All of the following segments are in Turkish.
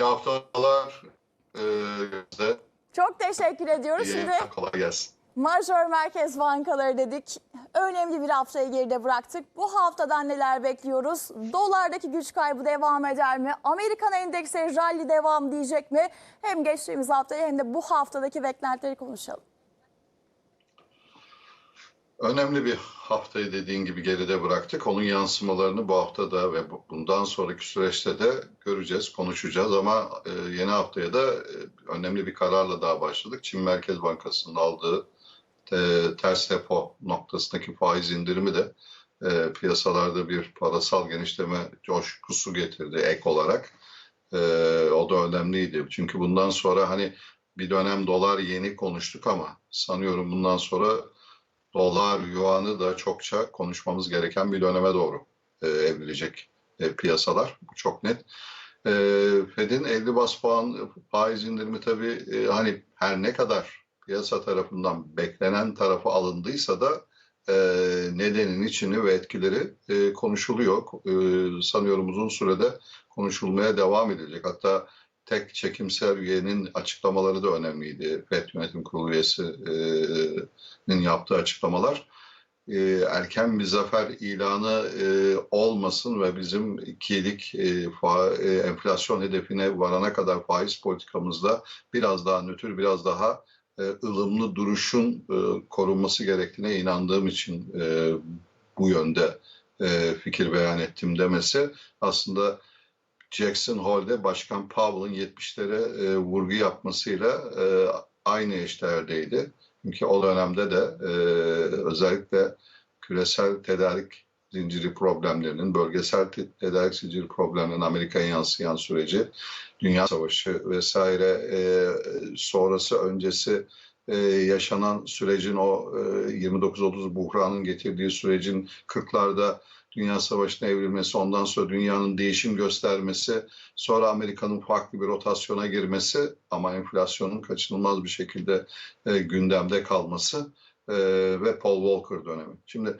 İyi haftalar. Size. Çok teşekkür ediyoruz. İyi Şimdi kolay gelsin. majör merkez bankaları dedik. Önemli bir haftayı geride bıraktık. Bu haftadan neler bekliyoruz? Dolardaki güç kaybı devam eder mi? Amerikan endeksleri rally devam diyecek mi? Hem geçtiğimiz haftayı hem de bu haftadaki beklentileri konuşalım. Önemli bir haftayı dediğin gibi geride bıraktık. Onun yansımalarını bu haftada ve bu- bundan sonraki süreçte de göreceğiz, konuşacağız. Ama e, yeni haftaya da e, önemli bir kararla daha başladık. Çin Merkez Bankası'nın aldığı e, ters repo noktasındaki faiz indirimi de piyasalarda bir parasal genişleme coşkusu getirdi ek olarak. O da önemliydi. Çünkü bundan sonra hani bir dönem dolar yeni konuştuk ama sanıyorum bundan sonra dolar, yuanı da çokça konuşmamız gereken bir döneme doğru e, evrilecek e, piyasalar. Bu çok net. E, Fed'in 50 bas puan faiz indirimi tabii e, hani her ne kadar piyasa tarafından beklenen tarafı alındıysa da e, nedenin içini ve etkileri e, konuşuluyor. E, sanıyorum uzun sürede konuşulmaya devam edilecek. Hatta tek çekimser üyenin açıklamaları da önemliydi. FED Yönetim Kurulu üyesinin yaptığı açıklamalar. E, erken bir zafer ilanı e, olmasın ve bizim ikilik e, e, enflasyon hedefine varana kadar faiz politikamızda biraz daha nötr, biraz daha ılımlı duruşun korunması gerektiğine inandığım için bu yönde fikir beyan ettim demesi aslında Jackson Hole'de Başkan Powell'ın 70'lere e, vurgu yapmasıyla e, aynı eşdeğerdeydi. Çünkü o dönemde de e, özellikle küresel tedarik zinciri problemlerinin, bölgesel te- tedarik zinciri problemlerinin Amerika'ya yansıyan süreci, Dünya Savaşı vesaire e, sonrası öncesi e, yaşanan sürecin o e, 29-30 buhranın getirdiği sürecin 40'larda Dünya Savaşı'na evrilmesi, ondan sonra dünyanın değişim göstermesi, sonra Amerika'nın farklı bir rotasyona girmesi ama enflasyonun kaçınılmaz bir şekilde e, gündemde kalması e, ve Paul Volcker dönemi. Şimdi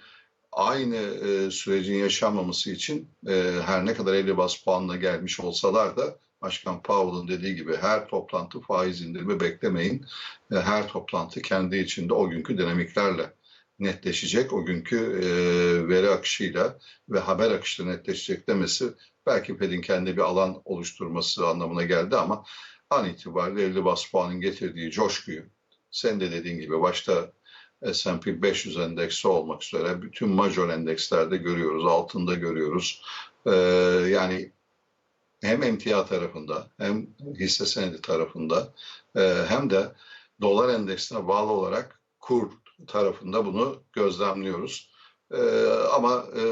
aynı e, sürecin yaşanmaması için e, her ne kadar 50 bas puanla gelmiş olsalar da Başkan Powell'ın dediği gibi her toplantı faiz indirimi beklemeyin. E, her toplantı kendi içinde o günkü dinamiklerle netleşecek. O günkü e, veri akışıyla ve haber akışıyla netleşecek demesi belki Fed'in kendi bir alan oluşturması anlamına geldi ama an itibariyle 50 bas puanın getirdiği coşkuyu sen de dediğin gibi başta S&P 500 endeksi olmak üzere bütün major endekslerde görüyoruz, altında görüyoruz. Ee, yani hem emtia tarafında hem hisse senedi tarafında e, hem de dolar endeksine bağlı olarak kur tarafında bunu gözlemliyoruz. Ee, ama e,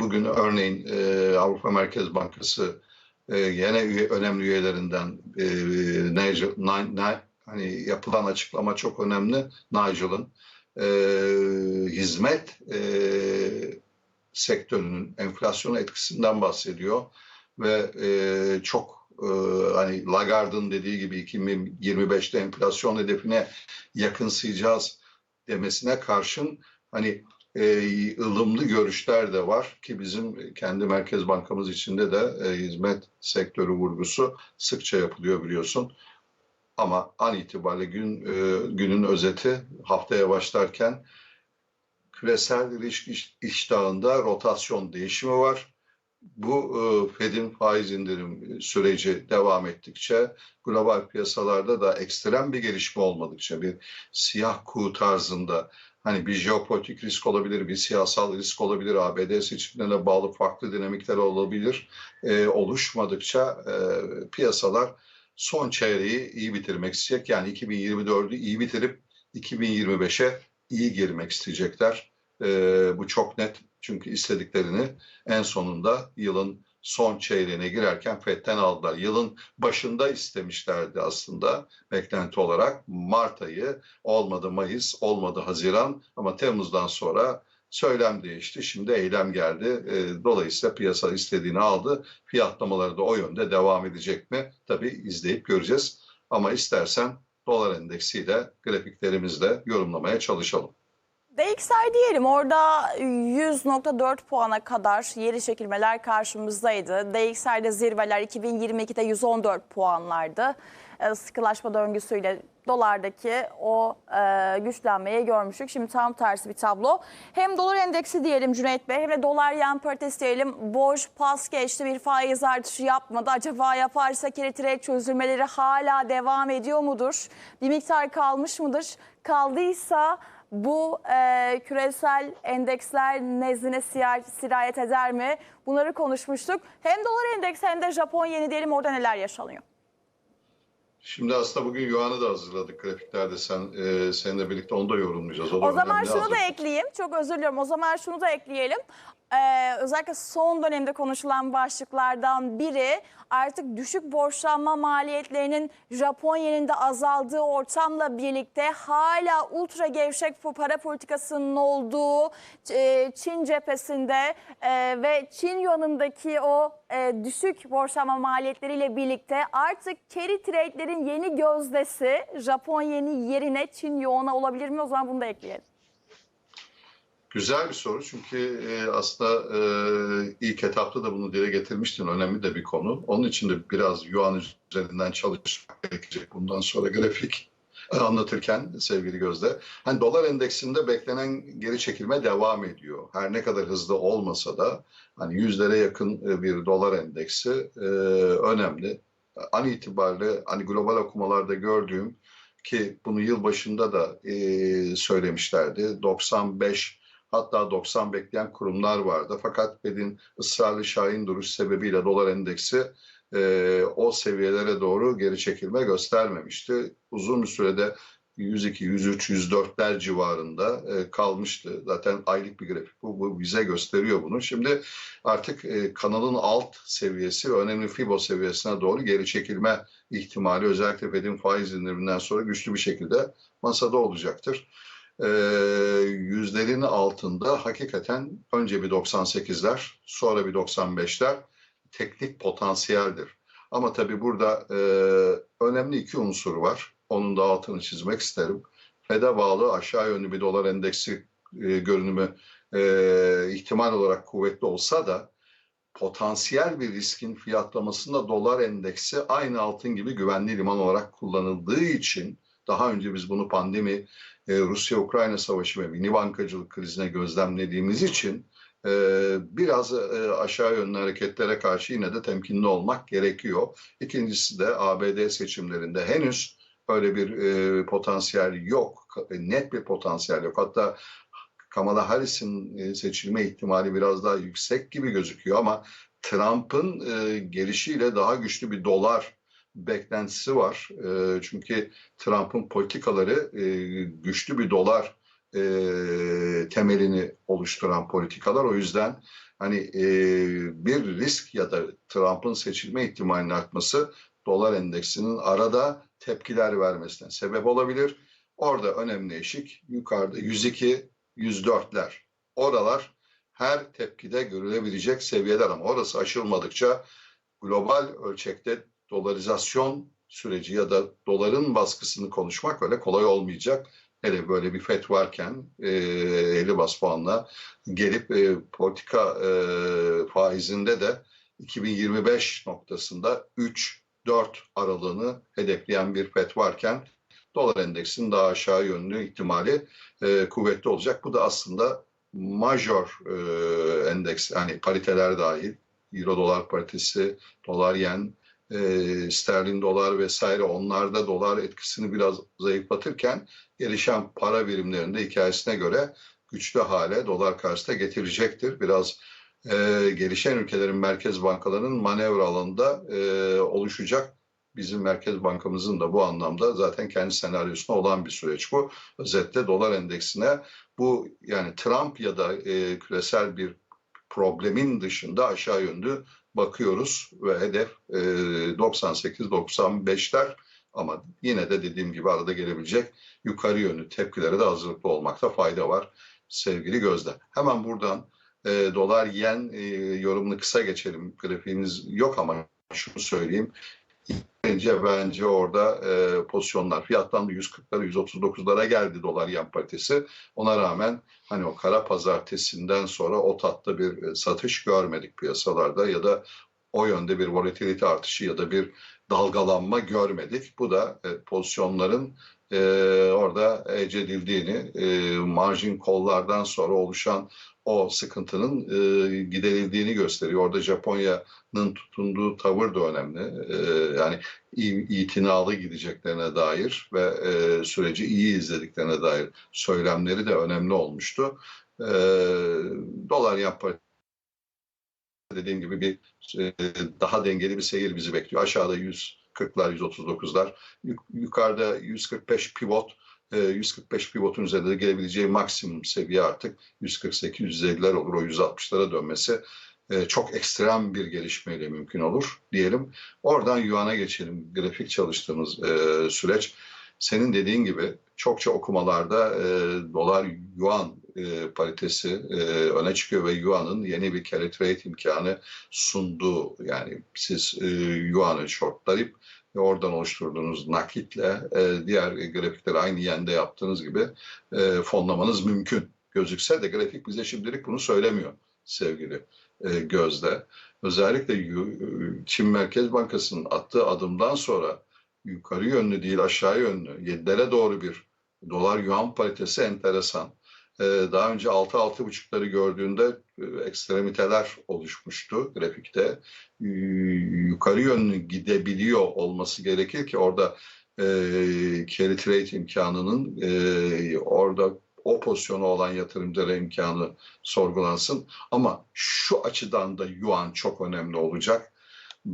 bugün örneğin e, Avrupa Merkez Bankası e, yine üye, önemli üyelerinden e, Nigel, Ni- Ni- hani yapılan açıklama çok önemli. Nigel'ın e, hizmet e, sektörünün enflasyon etkisinden bahsediyor ve e, çok e, hani Lagarde'ın dediği gibi 2025'te enflasyon hedefine yakınsayacağız demesine karşın hani e, ılımlı görüşler de var ki bizim kendi Merkez Bankamız içinde de e, hizmet sektörü vurgusu sıkça yapılıyor biliyorsun. Ama an itibariyle gün e, günün özeti haftaya başlarken küresel ilişki iş- iştahında rotasyon değişimi var. Bu e, Fed'in faiz indirim süreci devam ettikçe global piyasalarda da ekstrem bir gelişme olmadıkça bir siyah kuğu tarzında hani bir jeopolitik risk olabilir, bir siyasal risk olabilir, ABD seçimlerine bağlı farklı dinamikler olabilir. E, oluşmadıkça e, piyasalar son çeyreği iyi bitirmek isteyecek. Yani 2024'ü iyi bitirip 2025'e iyi girmek isteyecekler. E, bu çok net çünkü istediklerini en sonunda yılın son çeyreğine girerken FED'den aldılar. Yılın başında istemişlerdi aslında beklenti olarak. Mart ayı olmadı Mayıs, olmadı Haziran ama Temmuz'dan sonra söylem değişti. Şimdi eylem geldi. E, Dolayısıyla piyasa istediğini aldı. Fiyatlamaları da o yönde devam edecek mi? Tabii izleyip göreceğiz. Ama istersen dolar endeksiyle grafiklerimizle yorumlamaya çalışalım. DXY diyelim orada 100.4 puana kadar yeri çekilmeler karşımızdaydı. DXY'de zirveler 2022'de 114 puanlardı. E, Sıkılaşma döngüsüyle dolardaki o e, güçlenmeyi görmüştük. Şimdi tam tersi bir tablo. Hem dolar endeksi diyelim Cüneyt Bey hem de dolar yen paritesi diyelim. Boş pas geçti bir faiz artışı yapmadı. Acaba yaparsa trade çözülmeleri hala devam ediyor mudur? Bir miktar kalmış mıdır? Kaldıysa bu e, küresel endeksler nezdine sirayet eder mi? Bunları konuşmuştuk. Hem dolar endeksi hem de Japon yeni diyelim orada neler yaşanıyor? Şimdi aslında bugün Yuan'ı da hazırladık grafiklerde. Sen e, seninle birlikte onu da yorumlayacağız. da O zaman şunu Hazır- da ekleyeyim. Çok özür diliyorum. O zaman şunu da ekleyelim. Ee, özellikle son dönemde konuşulan başlıklardan biri artık düşük borçlanma maliyetlerinin Japon yeninde azaldığı ortamla birlikte hala ultra gevşek para politikasının olduğu e, Çin cephesinde e, ve Çin yanındaki o e, düşük borçlanma maliyetleriyle birlikte artık carry trade'lerin yeni gözdesi Japon yeni yerine Çin yoğuna olabilir mi? O zaman bunu da ekleyelim. Güzel bir soru çünkü e, aslında e, ilk etapta da bunu dile getirmiştin. Önemli de bir konu. Onun için de biraz Yuan üzerinden çalışmak gerekecek bundan sonra grafik anlatırken sevgili Gözde. Hani dolar endeksinde beklenen geri çekilme devam ediyor. Her ne kadar hızlı olmasa da hani yüzlere yakın e, bir dolar endeksi önemli. An itibariyle hani global okumalarda gördüğüm ki bunu yıl başında da e, söylemişlerdi. 95 hatta 90 bekleyen kurumlar vardı. Fakat Fed'in ısrarlı şahin duruş sebebiyle dolar endeksi e, o seviyelere doğru geri çekilme göstermemişti. Uzun bir sürede 102, 103, 104'ler civarında e, kalmıştı. Zaten aylık bir grafik bu, bu bize gösteriyor bunu. Şimdi artık e, kanalın alt seviyesi önemli Fibo seviyesine doğru geri çekilme ihtimali özellikle Fed'in faiz indiriminden sonra güçlü bir şekilde masada olacaktır. E, yüzlerin altında hakikaten önce bir 98'ler sonra bir 95'ler teknik potansiyeldir. Ama tabii burada e, önemli iki unsur var. Onun da altını çizmek isterim. FED'e bağlı aşağı yönlü bir dolar endeksi e, görünümü e, ihtimal olarak kuvvetli olsa da potansiyel bir riskin fiyatlamasında dolar endeksi aynı altın gibi güvenli liman olarak kullanıldığı için daha önce biz bunu pandemi, e, Rusya-Ukrayna savaşı ve mini bankacılık krizine gözlemlediğimiz için e, biraz e, aşağı yönlü hareketlere karşı yine de temkinli olmak gerekiyor. İkincisi de ABD seçimlerinde henüz öyle bir e, potansiyel yok, net bir potansiyel yok. Hatta Kamala Harris'in seçilme ihtimali biraz daha yüksek gibi gözüküyor ama Trump'ın e, gelişiyle daha güçlü bir dolar beklentisi var. E, çünkü Trump'ın politikaları e, güçlü bir dolar e, temelini oluşturan politikalar. O yüzden hani e, bir risk ya da Trump'ın seçilme ihtimalinin artması dolar endeksinin arada tepkiler vermesine sebep olabilir. Orada önemli eşik yukarıda 102, 104'ler. Oralar her tepkide görülebilecek seviyeler ama orası aşılmadıkça global ölçekte dolarizasyon süreci ya da doların baskısını konuşmak öyle kolay olmayacak. Hele böyle bir FED varken e, 50 bas puanla gelip e, politika e, faizinde de 2025 noktasında 3-4 aralığını hedefleyen bir FED varken dolar endeksinin daha aşağı yönlü ihtimali e, kuvvetli olacak. Bu da aslında major e, endeks yani pariteler dahil euro dolar paritesi, dolar yen, e, sterlin dolar vesaire onlarda dolar etkisini biraz zayıflatırken gelişen para birimlerinde hikayesine göre güçlü hale dolar karşısında getirecektir. Biraz e, gelişen ülkelerin merkez bankalarının manevra alanında e, oluşacak. Bizim Merkez Bankamızın da bu anlamda zaten kendi senaryosuna olan bir süreç bu. Özetle dolar endeksine bu yani Trump ya da e, küresel bir problemin dışında aşağı yönlü bakıyoruz ve hedef e, 98-95'ler ama yine de dediğim gibi arada gelebilecek yukarı yönlü tepkilere de hazırlıklı olmakta fayda var sevgili Gözde. Hemen buradan e, dolar yen e, yorumunu kısa geçelim. Grafiğimiz yok ama şunu söyleyeyim. Bence bence orada e, pozisyonlar fiyatlandı 140'lara 139'lara geldi dolar yan paritesi. Ona rağmen hani o kara pazartesinden sonra o tatta bir e, satış görmedik piyasalarda ya da o yönde bir volatilite artışı ya da bir dalgalanma görmedik. Bu da e, pozisyonların e, orada ecedildiğini, e, margin kollardan sonra oluşan o sıkıntının e, giderildiğini gösteriyor. Orada Japonya'nın tutunduğu tavır da önemli. E, yani itinalı gideceklerine dair ve e, süreci iyi izlediklerine dair söylemleri de önemli olmuştu. E, dolar yan dediğim gibi bir e, daha dengeli bir seyir bizi bekliyor. Aşağıda 140'lar, 139'lar, yuk- yukarıda 145 pivot, e, 145 pivotun üzerinde de gelebileceği maksimum seviye artık 148-150'ler olur. O 160'lara dönmesi e, çok ekstrem bir gelişmeyle mümkün olur diyelim. Oradan Yuan'a geçelim. Grafik çalıştığımız e, süreç. Senin dediğin gibi çokça okumalarda e, dolar yuan e, paritesi e, öne çıkıyor ve yuanın yeni bir carry trade imkanı sunduğu yani siz e, yuanı shortlayıp oradan oluşturduğunuz nakitle e, diğer grafikleri aynı yende yaptığınız gibi e, fonlamanız mümkün gözükse de grafik bize şimdilik bunu söylemiyor sevgili e, Gözde. Özellikle Çin Merkez Bankası'nın attığı adımdan sonra yukarı yönlü değil aşağı yönlü 7'lere doğru bir dolar yuan paritesi enteresan. Ee, Daha önce 6-6,5'ları gördüğünde e, ekstremiteler oluşmuştu grafikte. Yukarı yönlü gidebiliyor olması gerekir ki orada e, carry trade imkanının e, orada o pozisyonu olan yatırımcılara imkanı sorgulansın. Ama şu açıdan da yuan çok önemli olacak.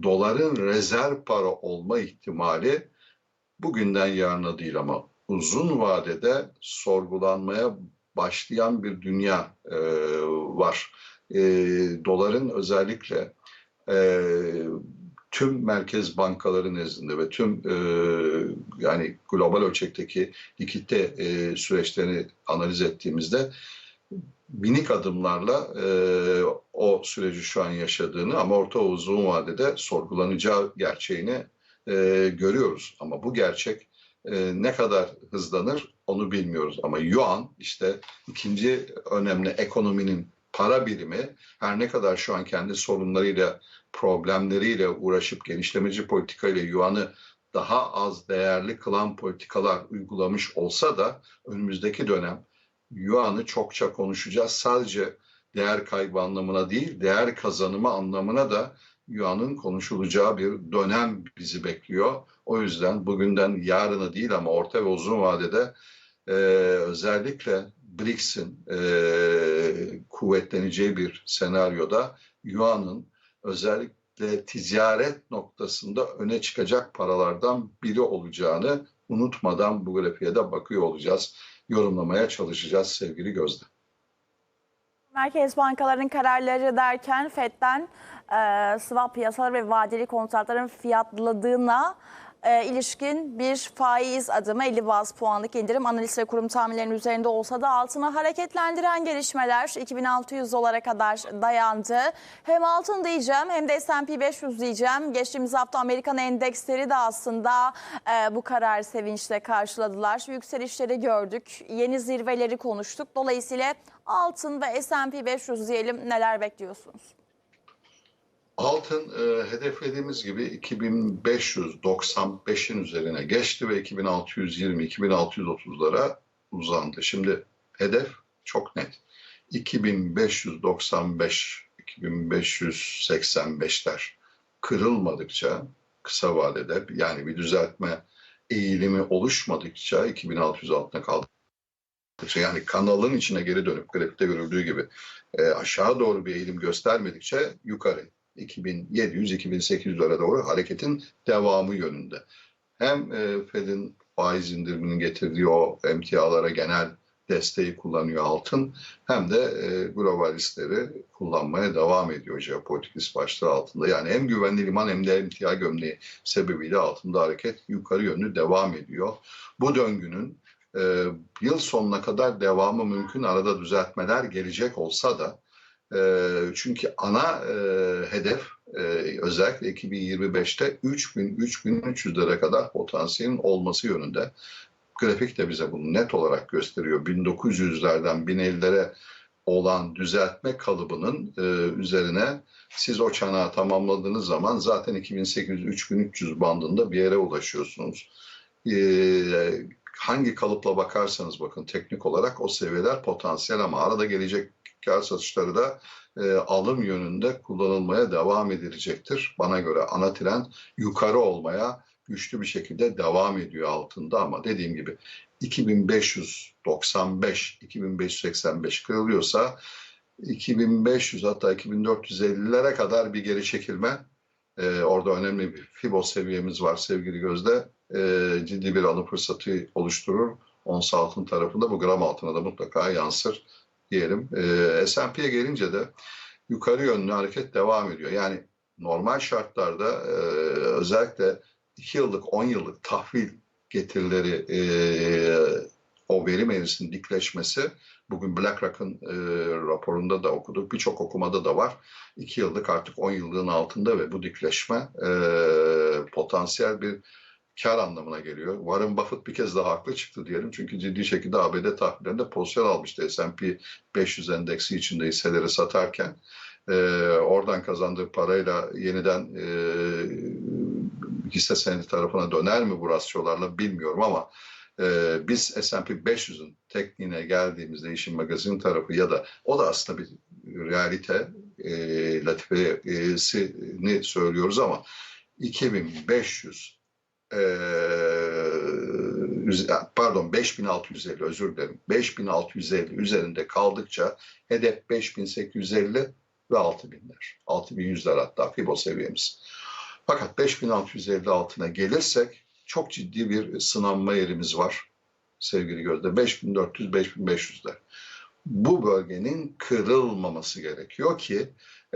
Doların rezerv para olma ihtimali bugünden yarına değil ama uzun vadede sorgulanmaya başlayan bir dünya e, var. E, doların özellikle e, tüm merkez bankaları nezdinde ve tüm e, yani global ölçekteki likitte e, süreçlerini analiz ettiğimizde minik adımlarla e, o süreci şu an yaşadığını ama orta uzun vadede sorgulanacağı gerçeğini e, görüyoruz. Ama bu gerçek e, ne kadar hızlanır onu bilmiyoruz. Ama yuan işte ikinci önemli ekonominin para birimi her ne kadar şu an kendi sorunlarıyla problemleriyle uğraşıp genişlemeci politikayla yuanı daha az değerli kılan politikalar uygulamış olsa da önümüzdeki dönem yuanı çokça konuşacağız. Sadece değer kaybı anlamına değil, değer kazanımı anlamına da yuanın konuşulacağı bir dönem bizi bekliyor. O yüzden bugünden yarını değil ama orta ve uzun vadede e, özellikle BRICS'in e, kuvvetleneceği bir senaryoda yuanın özellikle ticaret noktasında öne çıkacak paralardan biri olacağını unutmadan bu grafiğe de bakıyor olacağız. Yorumlamaya çalışacağız sevgili Gözde. Merkez bankalarının kararları derken FED'den e, swap piyasaları ve vadeli kontratların fiyatladığına e, ilişkin bir faiz adımı 50 baz puanlık indirim analiz ve kurum tahminlerinin üzerinde olsa da altını hareketlendiren gelişmeler 2600 dolara kadar dayandı. Hem altın diyeceğim hem de S&P 500 diyeceğim. Geçtiğimiz hafta Amerikan endeksleri de aslında e, bu karar sevinçle karşıladılar. Yükselişleri gördük, yeni zirveleri konuştuk. Dolayısıyla altın ve S&P 500 diyelim neler bekliyorsunuz? Altın e, hedeflediğimiz gibi 2595'in üzerine geçti ve 2620-2630'lara uzandı. Şimdi hedef çok net. 2595, 2585'ler kırılmadıkça kısa vadede yani bir düzeltme eğilimi oluşmadıkça 2600 altına kaldı. Yani kanalın içine geri dönüp grafikte görüldüğü gibi e, aşağı doğru bir eğilim göstermedikçe yukarı 2700-2800'lere doğru hareketin devamı yönünde. Hem e, Fed'in faiz indiriminin getirdiği o emtialara genel desteği kullanıyor altın hem de e, globalistleri kullanmaya devam ediyor jeopolitik başlığı altında. Yani hem güvenli liman hem de emtia gömleği sebebiyle altında hareket yukarı yönlü devam ediyor. Bu döngünün e, yıl sonuna kadar devamı mümkün arada düzeltmeler gelecek olsa da E, çünkü ana e, hedef e, özellikle 2025'te 3000 3300'lere kadar potansiyelin olması yönünde. Grafik de bize bunu net olarak gösteriyor. 1900'lerden 1050'lere olan düzeltme kalıbının e, üzerine siz o çanağı tamamladığınız zaman zaten 2800-3300 bandında bir yere ulaşıyorsunuz. E, hangi kalıpla bakarsanız bakın teknik olarak o seviyeler potansiyel ama arada gelecek kar satışları da e, alım yönünde kullanılmaya devam edilecektir. Bana göre ana trend yukarı olmaya güçlü bir şekilde devam ediyor altında ama dediğim gibi 2595, 2585 kırılıyorsa 2500 hatta 2450'lere kadar bir geri çekilme e, orada önemli bir fibo seviyemiz var sevgili Gözde. E, ciddi bir alım fırsatı oluşturur. Ons altın tarafında bu gram altına da mutlaka yansır diyelim. E, S&P'ye gelince de yukarı yönlü hareket devam ediyor. Yani normal şartlarda e, özellikle 2 yıllık 10 yıllık tahvil getirileri e, o verim eğrisinin dikleşmesi bugün BlackRock'ın e, raporunda da okuduk. Birçok okumada da var. 2 yıllık artık 10 yıllığın altında ve bu dikleşme e, potansiyel bir kar anlamına geliyor. Warren Buffett bir kez daha haklı çıktı diyelim. Çünkü ciddi şekilde ABD tahvillerinde pozisyon almıştı. S&P 500 endeksi içinde hisseleri satarken. E, oradan kazandığı parayla yeniden e, hisse senedi tarafına döner mi bu rasyolarla bilmiyorum ama e, biz S&P 500'ün tekniğine geldiğimizde işin magazin tarafı ya da o da aslında bir realite e, latifesini söylüyoruz ama 2500 e, pardon 5650 özür dilerim 5650 üzerinde kaldıkça hedef 5850 ve 6000'ler 6100'ler hatta Fibo seviyemiz. Fakat 5650 altına gelirsek çok ciddi bir sınanma yerimiz var sevgili Gözde. 5400-5500'ler. Bu bölgenin kırılmaması gerekiyor ki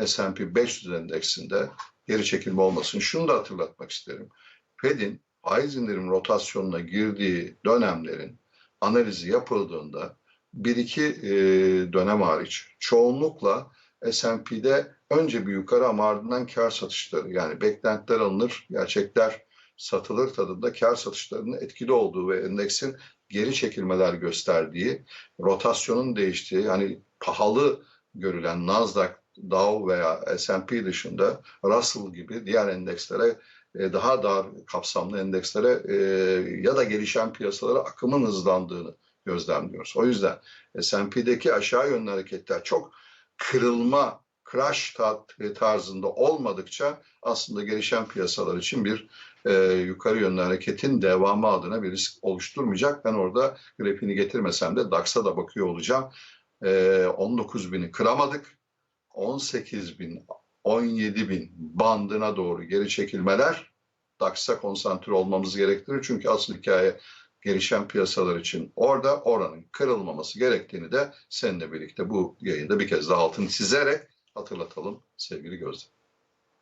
S&P 500 endeksinde geri çekilme olmasın. Şunu da hatırlatmak isterim. Fed'in faiz indirim rotasyonuna girdiği dönemlerin analizi yapıldığında bir iki e, dönem hariç çoğunlukla S&P'de önce bir yukarı ama ardından kar satışları yani beklentiler alınır, gerçekler satılır tadında kar satışlarının etkili olduğu ve endeksin geri çekilmeler gösterdiği, rotasyonun değiştiği, hani pahalı görülen Nasdaq, Dow veya S&P dışında Russell gibi diğer endekslere daha dar kapsamlı endekslere e, ya da gelişen piyasalara akımın hızlandığını gözlemliyoruz. O yüzden S&P'deki aşağı yönlü hareketler çok kırılma, crash tarzında olmadıkça aslında gelişen piyasalar için bir e, yukarı yönlü hareketin devamı adına bir risk oluşturmayacak. Ben orada grafiğini getirmesem de DAX'a da bakıyor olacağım. E, 19 bini kıramadık. 18 bin, 17 bin bandına doğru geri çekilmeler DAX'a konsantre olmamız gerektirir. Çünkü asıl hikaye gelişen piyasalar için orada oranın kırılmaması gerektiğini de seninle birlikte bu yayında bir kez daha altını çizerek hatırlatalım sevgili Gözde.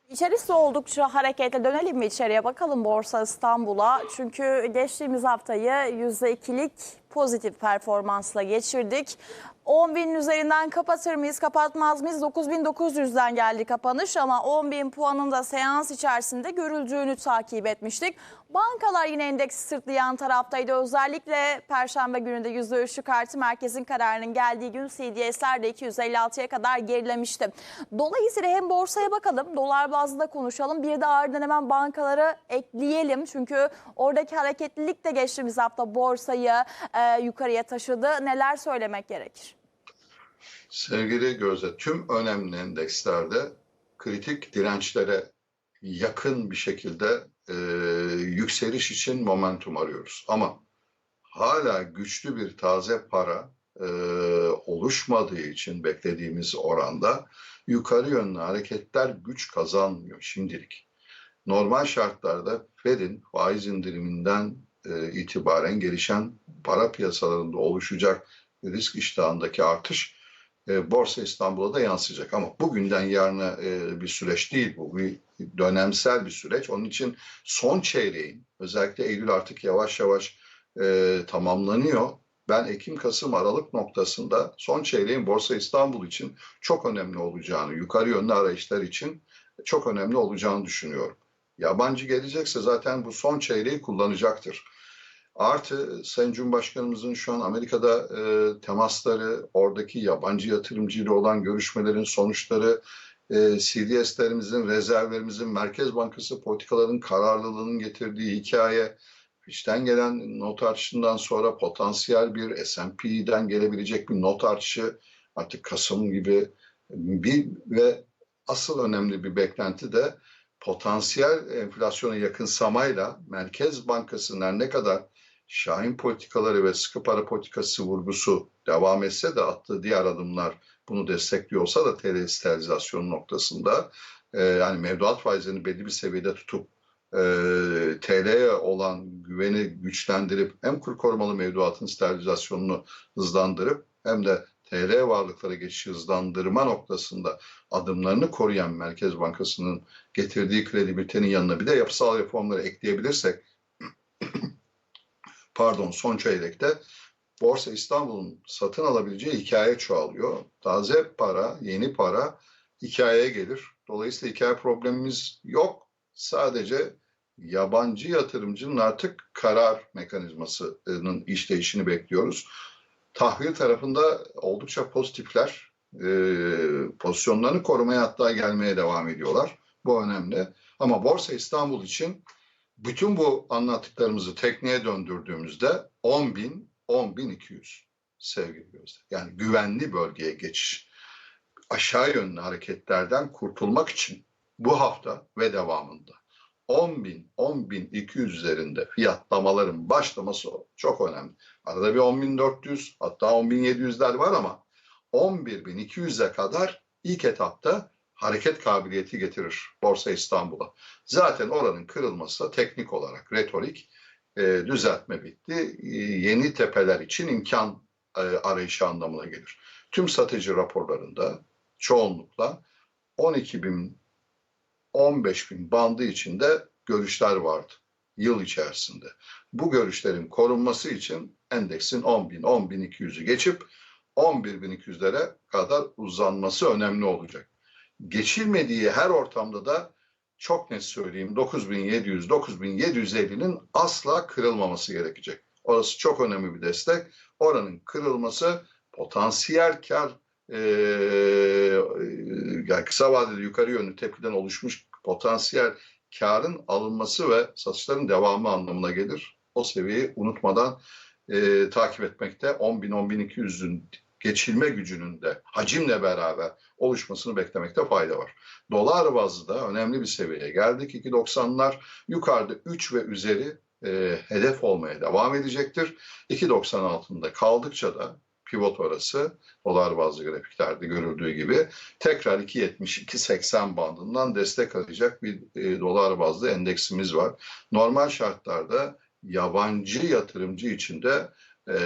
İçerisi oldukça hareketli. Dönelim mi içeriye bakalım Borsa İstanbul'a. Çünkü geçtiğimiz haftayı %2'lik pozitif performansla geçirdik. 10 bin üzerinden kapatır mıyız, kapatmaz mıyız? 9900'den geldi kapanış ama 10 bin puanın da seans içerisinde görüldüğünü takip etmiştik. Bankalar yine endeksi sırtlayan taraftaydı. Özellikle Perşembe günü de %3'lük artı merkezin kararının geldiği gün CDS'ler de 256'ya kadar gerilemişti. Dolayısıyla hem borsaya bakalım, dolar bazında konuşalım. Bir de ardından hemen bankalara ekleyelim. Çünkü oradaki hareketlilik de geçtiğimiz hafta borsayı e, yukarıya taşıdı. Neler söylemek gerekir? Sevgili Gözde, tüm önemli endekslerde kritik dirençlere yakın bir şekilde e, yükseliş için momentum arıyoruz. Ama hala güçlü bir taze para e, oluşmadığı için beklediğimiz oranda yukarı yönlü hareketler güç kazanmıyor şimdilik. Normal şartlarda Fed'in faiz indiriminden e, itibaren gelişen para piyasalarında oluşacak risk iştahındaki artış e, Borsa İstanbul'a da yansıyacak. Ama bugünden yarına e, bir süreç değil bu. Bir dönemsel bir süreç. Onun için son çeyreğin özellikle Eylül artık yavaş yavaş e, tamamlanıyor. ben Ekim, Kasım, Aralık noktasında son çeyreğin Borsa İstanbul için çok önemli olacağını, yukarı yönlü arayışlar için çok önemli olacağını düşünüyorum. Yabancı gelecekse zaten bu son çeyreği kullanacaktır. Artı Sayın Cumhurbaşkanımızın şu an Amerika'da e, temasları, oradaki yabancı yatırımcıyla olan görüşmelerin sonuçları, e, CDS'lerimizin, rezervlerimizin, Merkez Bankası politikalarının kararlılığının getirdiği hikaye, Fitch'ten gelen not artışından sonra potansiyel bir S&P'den gelebilecek bir not artışı artık Kasım gibi bir ve asıl önemli bir beklenti de potansiyel enflasyona yakınsamayla Merkez Bankası'nın her ne kadar şahin politikaları ve sıkı para politikası vurgusu devam etse de attığı diğer adımlar bunu destekliyor olsa da TL sterilizasyonu noktasında e, yani mevduat faizlerini belli bir seviyede tutup e, TL'ye olan güveni güçlendirip hem kur korumalı mevduatın sterilizasyonunu hızlandırıp hem de TL varlıklara geçişi hızlandırma noktasında adımlarını koruyan Merkez Bankası'nın getirdiği kredibilitenin yanına bir de yapısal reformları ekleyebilirsek pardon son çeyrekte Borsa İstanbul'un satın alabileceği hikaye çoğalıyor. Taze para, yeni para hikayeye gelir. Dolayısıyla hikaye problemimiz yok. Sadece yabancı yatırımcının artık karar mekanizmasının işleyişini bekliyoruz. Tahvil tarafında oldukça pozitifler. E, pozisyonlarını korumaya hatta gelmeye devam ediyorlar. Bu önemli. Ama Borsa İstanbul için bütün bu anlattıklarımızı tekneye döndürdüğümüzde 10 bin, 10 bin 200 sevgili gözler. Yani güvenli bölgeye geçiş. Aşağı yönlü hareketlerden kurtulmak için bu hafta ve devamında 10 bin, 10 bin 200 üzerinde fiyatlamaların başlaması çok önemli. Arada bir 10 bin 400 hatta 10 bin 700'ler var ama 11 bin 200'e kadar ilk etapta hareket kabiliyeti getirir Borsa İstanbul'a. Zaten oranın kırılması da teknik olarak retorik e, düzeltme bitti. E, yeni tepeler için imkan e, arayışı anlamına gelir. Tüm satıcı raporlarında çoğunlukla 12 bin 15 bin bandı içinde görüşler vardı yıl içerisinde. Bu görüşlerin korunması için endeksin 10 bin, 10 bin 200'ü geçip 11 bin 200'lere kadar uzanması önemli olacak. Geçilmediği her ortamda da çok net söyleyeyim 9700, 9750'nin asla kırılmaması gerekecek. Orası çok önemli bir destek. Oranın kırılması potansiyel kar e, yani kısa vadeli yukarı yönlü tepkiden oluşmuş potansiyel karın alınması ve satışların devamı anlamına gelir. O seviyeyi unutmadan e, takip etmekte 10.000-10.200'ün geçilme gücünün de hacimle beraber oluşmasını beklemekte fayda var. Dolar bazlı da önemli bir seviyeye geldik. 2.90'lar yukarıda 3 ve üzeri e, hedef olmaya devam edecektir. 2.90 altında kaldıkça da pivot orası dolar bazlı grafiklerde görüldüğü gibi tekrar 2.70-2.80 bandından destek alacak bir e, dolar bazlı endeksimiz var. Normal şartlarda yabancı yatırımcı için de e,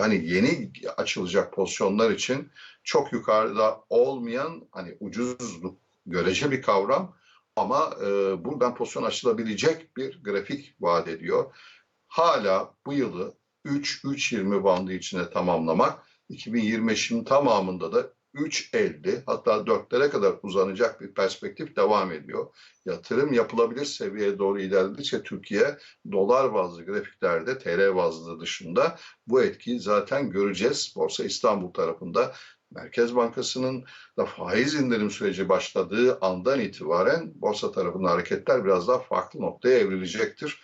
hani yeni açılacak pozisyonlar için çok yukarıda olmayan hani ucuzluk görece bir kavram ama e, buradan pozisyon açılabilecek bir grafik vaat ediyor. Hala bu yılı 3-3.20 bandı içine tamamlamak 2025'in tamamında da 3.50 hatta 4'lere kadar uzanacak bir perspektif devam ediyor. Yatırım yapılabilir seviyeye doğru ilerledikçe Türkiye dolar bazlı grafiklerde TL bazlı dışında bu etkiyi zaten göreceğiz. Borsa İstanbul tarafında Merkez Bankası'nın da faiz indirim süreci başladığı andan itibaren borsa tarafında hareketler biraz daha farklı noktaya evrilecektir.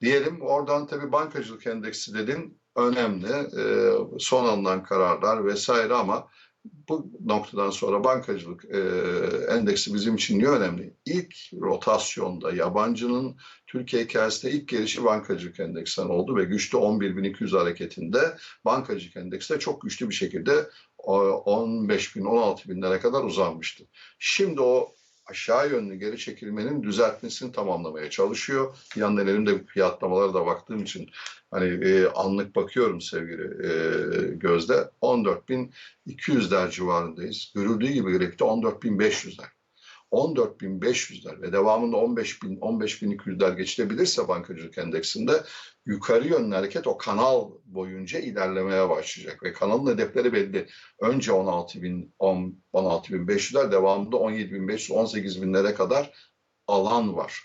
Diyelim oradan tabii bankacılık endeksi dedin önemli son alınan kararlar vesaire ama bu noktadan sonra bankacılık e, endeksi bizim için niye önemli? İlk rotasyonda yabancının Türkiye hikayesinde ilk gelişi bankacılık endeksinden oldu ve güçlü 11.200 hareketinde bankacılık endeksi de çok güçlü bir şekilde 15 bin 16 binlere kadar uzanmıştı. Şimdi o aşağı yönlü geri çekilmenin düzeltmesini tamamlamaya çalışıyor. Yandan elimde fiyatlamalara da baktığım için hani e, anlık bakıyorum sevgili e, Gözde 14.200'ler civarındayız. Görüldüğü gibi grafikte 14.500'ler. 14.500'ler ve devamında 15.000 15.200'ler geçilebilirse bankacılık endeksinde yukarı yönlü hareket o kanal boyunca ilerlemeye başlayacak ve kanalın hedefleri belli. Önce 16.000 10 16.500'ler devamında 17.500 18.000'lere kadar alan var.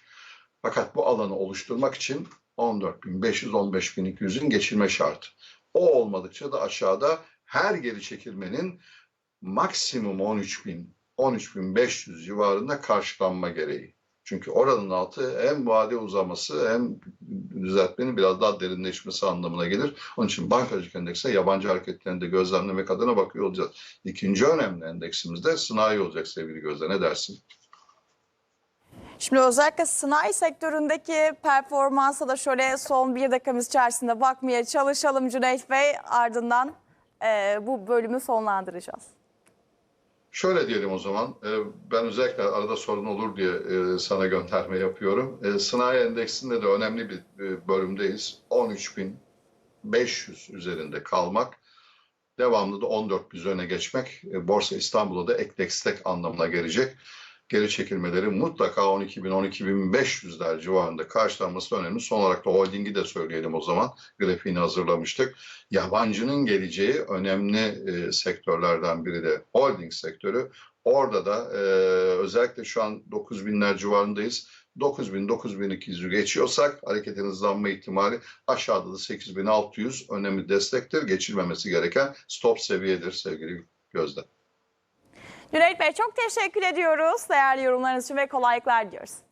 Fakat bu alanı oluşturmak için 14.500 15.200'ün geçilme şartı. O olmadıkça da aşağıda her geri çekilmenin maksimum 13.000 13.500 civarında karşılanma gereği. Çünkü oranın altı hem vade uzaması hem düzeltmenin biraz daha derinleşmesi anlamına gelir. Onun için bankacılık endeksine yabancı hareketlerini de gözlemlemek adına bakıyor olacağız. İkinci önemli endeksimiz de sanayi olacak sevgili Gözde. Ne dersin? Şimdi özellikle sanayi sektöründeki performansa da şöyle son bir dakikamız içerisinde bakmaya çalışalım Cüneyt Bey. Ardından e, bu bölümü sonlandıracağız. Şöyle diyelim o zaman, e, ben özellikle arada sorun olur diye e, sana gönderme yapıyorum. E, Sanayi endeksinde de önemli bir bölümdeyiz. 13.500 üzerinde kalmak, devamlı da 14.000 öne geçmek, Borsa İstanbul'a da ek destek anlamına gelecek. Geri çekilmeleri mutlaka 12.000-12.500'ler civarında karşılanması önemli. Son olarak da holdingi de söyleyelim o zaman. Grafiğini hazırlamıştık. Yabancının geleceği önemli e, sektörlerden biri de holding sektörü. Orada da e, özellikle şu an 9.000'ler civarındayız. 9.000-9.200'ü geçiyorsak hareketin hızlanma ihtimali aşağıda da 8.600 önemli destektir. Geçilmemesi gereken stop seviyedir sevgili Gözde. Cüneyt Bey çok teşekkür ediyoruz değerli yorumlarınız için ve kolaylıklar diliyoruz.